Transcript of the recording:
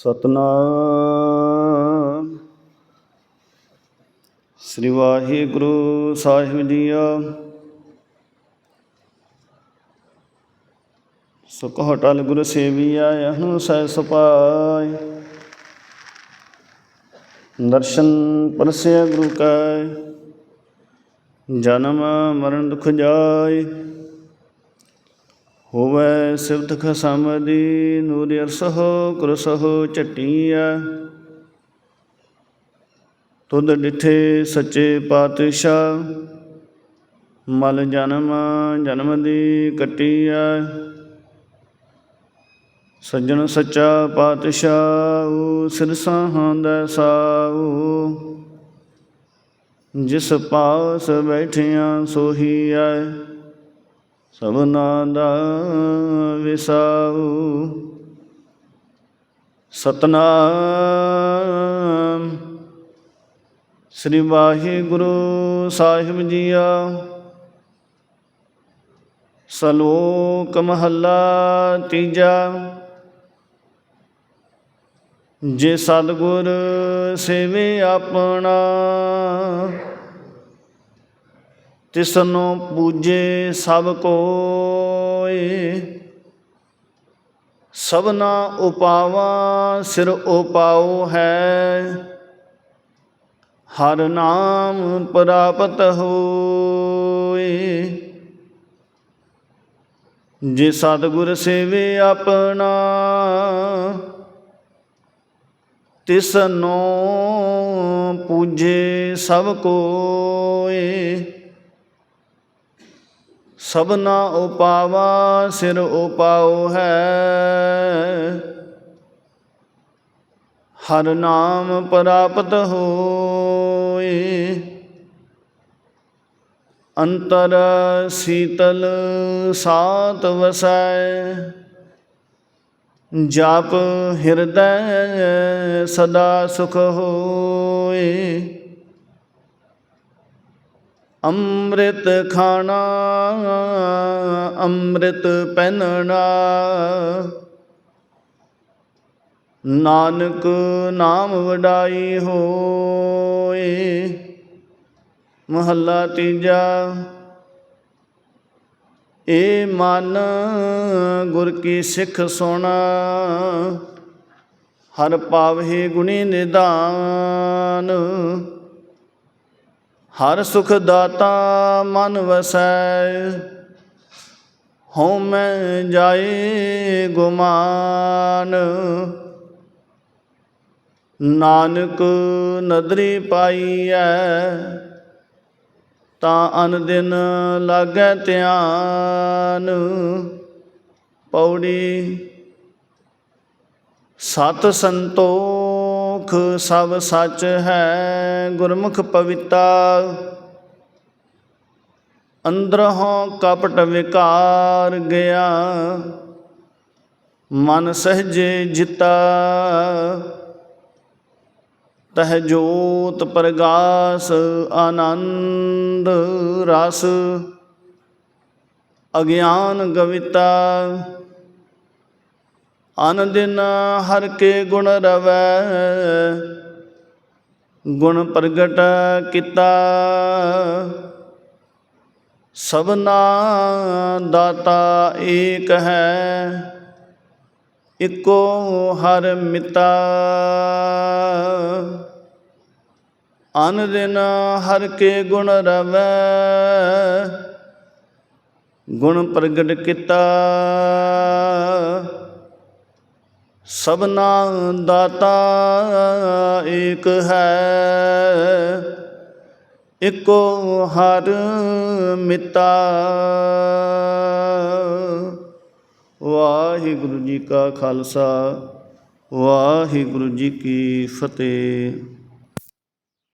ਸਤਨਾਮ। ਸ੍ਰੀ ਵਾਹਿਗੁਰੂ ਸਾਹਿਬ ਜੀਆ। ਸੁਖ ਹਟਲ ਗੁਰ ਸੇਵੀਆ ਅਹਨੁ ਸਹਿ ਸੁਪਾਇ ਦਰਸ਼ਨ ਪਰਸੇ ਗੁਰੂ ਕੈ, ਜਨਮ ਮਰਨ ਦੁਖ ਜਾਏ ਹੋਵੇ ਸਿਵਤ ਖਸਮਦੀ ਨੂਰ ਅਰਸਹੁ ਕੁਰਸਹੁ ਚਟੀਆ ਤੁਧ ਡਿਠੇ ਸੱਚੇ ਪਾਤਸ਼ਾਹ, ਮਲ ਜਨਮ ਜਨਮ ਦੀ ਕਟੀਆ। ਸੱਜਣ ਸੱਚਾ ਪਾਤਸ਼ਾਹ, ਸਿਰ ਦਾ ਸਾਊ ਜਿਸ ਪਾਸ ਬੈਠਿਆਂ ਸੋਹੀ ਆਏ ਸਭਨਾ ਦਾ ਵਿਸਾਊ ਸਤਨਾਮ। ਸ੍ਰੀ ਵਾਹਿਗੁਰੂ ਸਾਹਿਬ ਜੀਆ। ਸਲੋਕ ਮਹੱਲਾ ਤੀਜਾ। ਜੇ ਸਤਿਗੁਰ ਸੇਵੇ ਆਪਣਾ ਤਿਸਨੂੰ ਪੂਜੇ ਸਭ ਕੋਏ ਸਭਨਾ ਉਪਾਵਾ ਸਿਰ ਉਪਾਉ ਹੈ। ਹਰ ਨਾਮ ਪ੍ਰਾਪਤ ਹੋਏ ਜੇ ਸਤਿਗੁਰ ਸੇਵੇ ਆਪਣਾ ਤਿਸ ਨੂੰ ਪੂਜੇ ਸਭ ਕੋ ਸਭਨਾ ਉਪਾਵਾ, ਸਿਰ ਉਪਾਉ ਹੈ। ਹਰ ਨਾਮ ਪ੍ਰਾਪਤ ਹੋਏ। ਅੰਤਰ ਸੀਤਲ ਸਾਤ ਵਸੈ। ਜਪ ਹਿਰਦੈ ਸਦਾ ਸੁਖ ਹੋਏ। ਅੰਮ੍ਰਿਤ ਖਾਣਾ, ਅੰਮ੍ਰਿਤ ਪਹਿਨਣਾ। ਨਾਨਕ ਨਾਮ ਵਡਾਈ ਹੋਏ, ਮਹੱਲਾ ਤੀਜਾ। ਏ ਮਨ ਗੁਰ ਕੀ ਸਿੱਖ ਸੁਣਾ, ਹਰ ਪਾਵਹਿ ਗੁਣੀ ਨਿਦਾਨ ਹਰ ਸੁਖ ਦਾਤਾ ਮਨ ਵਸੈ। ਹਉ ਮੈਂ ਜਾਏ ਗੁਮਾਨ। ਨਾਨਕ ਨਦਰੀ ਪਾਈਐ, ਤਾਂ ਅਨ ਦਿਨ ਲਾਗੈ ਧਿਆਨ। ਪੌੜੀ ਸਤ ਸੰਤੋਖ ਸਭ ਸੱਚ ਹੈ, ਗੁਰਮੁਖ ਪਵਿਤਾ। ਅੰਦਰੋਂ ਕਪਟ ਵਿਕਾਰ ਗਿਆ, ਮਨ ਸਹਜੇ ਜਿਤਾ। ਤਹ ਜੋਤ ਪ੍ਰਗਾਸ ਆਨੰਦ ਰਸ, ਅਗਿਆਨ ਗਵਿਤਾ। ਅਨ ਦਿਨ ਹਰ ਕੇ ਗੁਣ ਰਵੈ। ਗੁਣ ਪ੍ਰਗਟ ਕੀਤਾ। ਸਭਨਾ ਦਾਤਾ ਏਕ ਹੈ, ਇਕੋ ਹਰ ਮਿਤਾ। ਅਨ ਦਿਨ ਹਰ ਕੇ ਗੁਣ ਰਵੈ। ਗੁਣ ਪ੍ਰਗਟ ਕੀਤਾ। ਸਭਨਾ ਦਾਤਾ ਏਕ ਹੈ। ਇਕੋ ਹਰ ਮਿਤਾ। ਵਾਹਿਗੁਰੂ ਜੀ ਕਾ ਖਾਲਸਾ, ਵਾਹਿਗੁਰੂ ਜੀ ਕੀ ਫਤਿਹ।